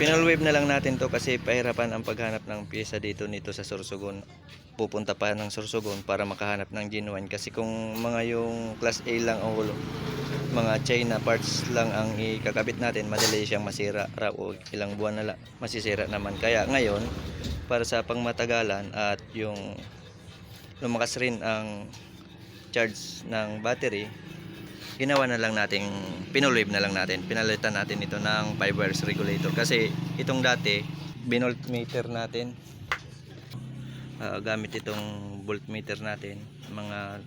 Pinalwave na lang natin to kasi pahirapan ang paghanap ng pyesa dito nito sa Sorsogon. Pupunta pa ng Sorsogon para makahanap ng genuine kasi kung mga yung class A lang o mga China parts lang ang ikakabit natin, madali siyang masira raw o ilang buwan na lang masisira naman. Kaya ngayon, para sa pangmatagalan at yung lumakas rin ang charge ng battery, ginawa na lang natin, pinulwave na lang natin. Pinalitan natin ito ng 5 wires regulator. Kasi itong dati, binoltmeter natin. Ah, gamit itong voltmeter natin. Mga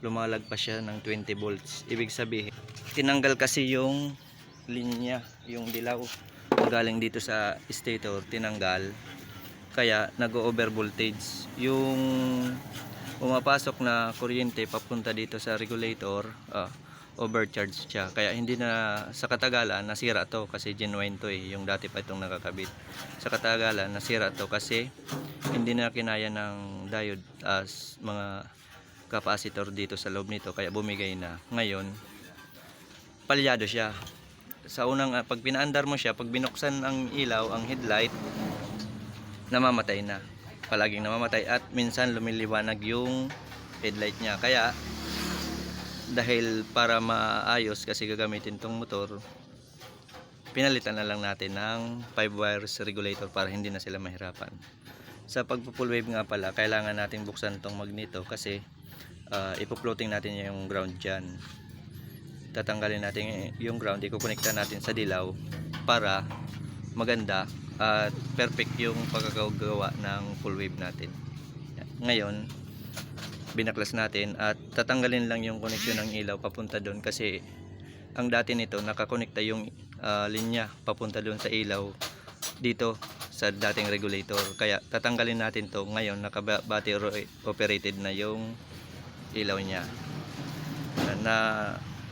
lumalagpas siya ng 20 volts. Ibig sabihin, tinanggal kasi yung linya, yung dilaw. Galing dito sa stator, tinanggal. Kaya nag-over voltage. Yung pumapasok na kuryente papunta dito sa regulator, ah, overcharge siya. Kaya hindi na sa katagalan nasira to kasi genuine to eh, yung dati pa itong nakakabit. Sa katagalan nasira to kasi hindi na kinaya ng diode as mga capacitor dito sa loob nito kaya bumigay na. Ngayon, palyado siya. Sa unang ah, pag pinaandar mo siya, pag binuksan ang ilaw, ang headlight, namamatay na palaging namamatay at minsan lumiliwanag yung headlight niya. Kaya dahil para maayos kasi gagamitin tong motor pinalitan na lang natin ng 5 wires regulator para hindi na sila mahirapan. Sa pagpo-full wave nga pala kailangan natin buksan tong magneto kasi uh, ipo-floating natin yung ground dyan. Tatanggalin natin yung ground ikukonekta natin sa dilaw para maganda at perfect yung pagkagawa ng full wave natin. Ngayon, binaklas natin at tatanggalin lang yung koneksyon ng ilaw papunta doon kasi ang dati nito nakakonekta yung ah, linya papunta doon sa ilaw dito sa dating regulator. Kaya tatanggalin natin to ngayon naka battery operated na yung ilaw niya. Na, na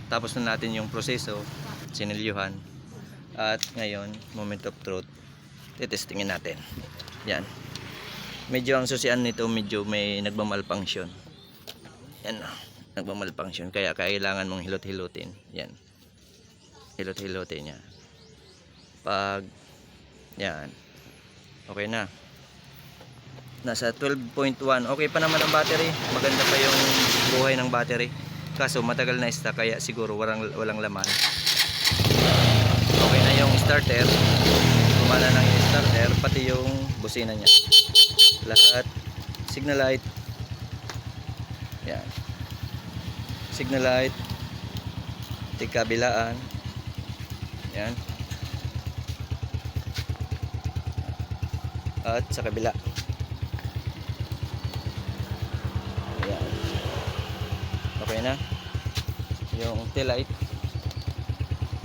tapos na natin yung proseso, sinilyuhan at ngayon moment of truth titestingin natin. Yan. Medyo ang susian nito medyo may nagmamalfunction. Yan. Nagmamalfunction. Kaya kailangan mong hilot-hilutin yan. Hilot-hilutin niya. Pag yan. Okay na. Nasa 12.1 okay pa naman ang battery. Maganda pa yung buhay ng battery. Kaso matagal na stock kaya siguro walang, walang laman. Okay na yung starter gumana ng starter pati yung busina niya. Lahat signal light. Yan. Signal light. Tigkabilaan. Yan. At sa kabila. Yan. Okay na. Yung tail light.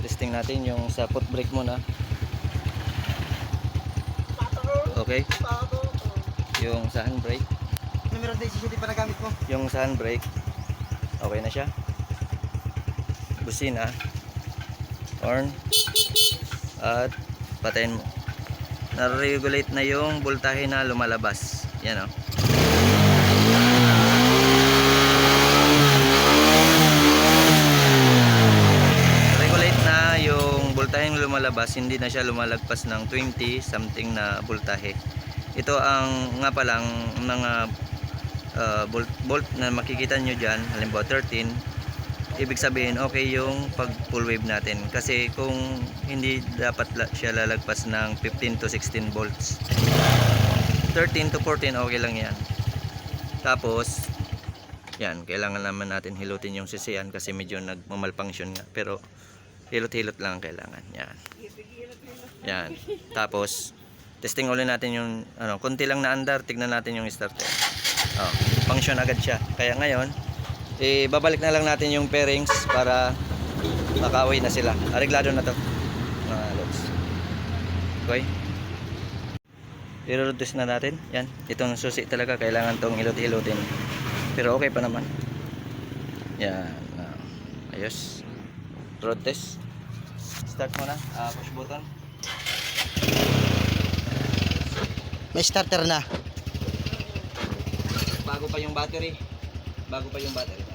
Testing natin yung sa foot brake muna okay. Yung sa handbrake Numero 17 pa nagamit mo. yung sa handbrake okay na siya. Busina. Horn. At patayin mo. Na-regulate na yung voltahe na lumalabas. Yan o regulate na voltaheng lumalabas hindi na siya lumalagpas ng 20 something na voltahe. Ito ang nga palang mga uh, volt, volt na makikita nyo dyan halimbawa 13 ibig sabihin okay yung pag full wave natin. Kasi kung hindi dapat siya lalagpas ng 15 to 16 volts. 13 to 14 okay lang yan. Tapos yan kailangan naman natin hilutin yung sisiyan kasi medyo nagmamalfunction nga. Pero hilot-hilot lang ang kailangan. Yan. Yan. Tapos testing ulit natin yung ano konti lang na andar tignan natin yung starter. Oh, function agad siya. Kaya ngayon eh, babalik na lang natin yung pairings para makauwi na sila. Areglado na to mga lods. Okay? I-road test na natin. Yan. Itong susi talaga kailangan tong ilot-ilotin pero okay pa naman. Yan. Ayos. Road test start mo na ah, push button May starter na. bago pa yung battery. Bago pa yung battery